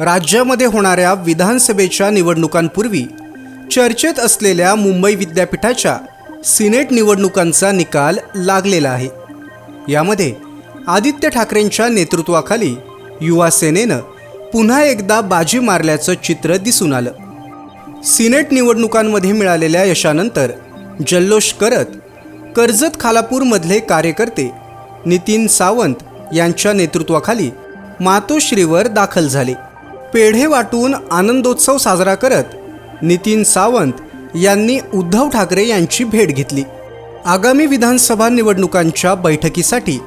राज्यामध्ये होणाऱ्या विधानसभेच्या निवडणुकांपूर्वी चर्चेत असलेल्या मुंबई विद्यापीठाच्या सिनेट निवडणुकांचा निकाल लागलेला आहे. यामध्ये आदित्य ठाकरेंच्या नेतृत्वाखाली युवा सेनेनं पुन्हा एकदा बाजी मारल्याचं चित्र दिसून आलं. सिनेट निवडणुकांमध्ये मिळालेल्या यशानंतर जल्लोष करत कर्जत खालापूरमधले कार्यकर्ते नितीन सावंत यांच्या नेतृत्वाखाली मातोश्रीवर दाखल झाले. पेढे वाटून आनंदोत्सव साजरा करत नितीन सावंत यांनी उद्धव ठाकरे यांची भेट घेतली. आगामी विधानसभा निवडणुकांच्या बैठकीसाठी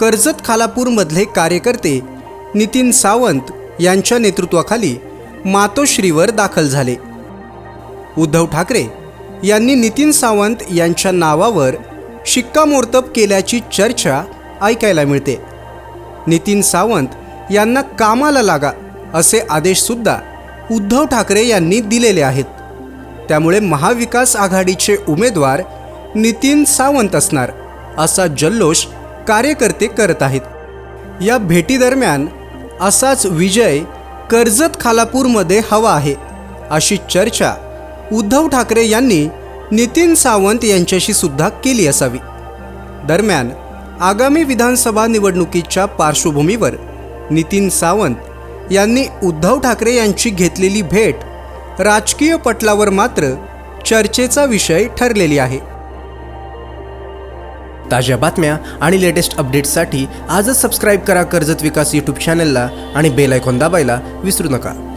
कर्जत खालापूरमधले कार्यकर्ते नितीन सावंत यांच्या नेतृत्वाखाली मातोश्रीवर दाखल झाले. उद्धव ठाकरे यांनी नितीन सावंत यांच्या नावावर शिक्कामोर्तब केल्याची चर्चा ऐकायला मिळते. नितीन सावंत यांना कामाला लागा असे आदेशसुद्धा उद्धव ठाकरे यांनी दिलेले आहेत. त्यामुळे महाविकास आघाडीचे उमेदवार नितीन सावंत असणार असा जल्लोष कार्यकर्ते करत आहेत. या भेटीदरम्यान असाच विजय कर्जत खालापूरमध्ये हवा आहे अशी चर्चा उद्धव ठाकरे यांनी नितीन सावंत यांच्याशी सुद्धा केली असावी. दरम्यान आगामी विधानसभा निवडणुकीच्या पार्श्वभूमीवर नितीन सावंत यांनी उद्धव ठाकरे यांची घेतलेली भेट राजकीय पटलावर मात्र चर्चेचा विषय ठरलेली आहे. ताज्या बातम्या आणि लेटेस्ट अपडेट्ससाठी आजच सबस्क्राईब करा कर्जत विकास यूट्यूब चॅनलला आणि बेल आयकॉन दाबायला विसरू नका.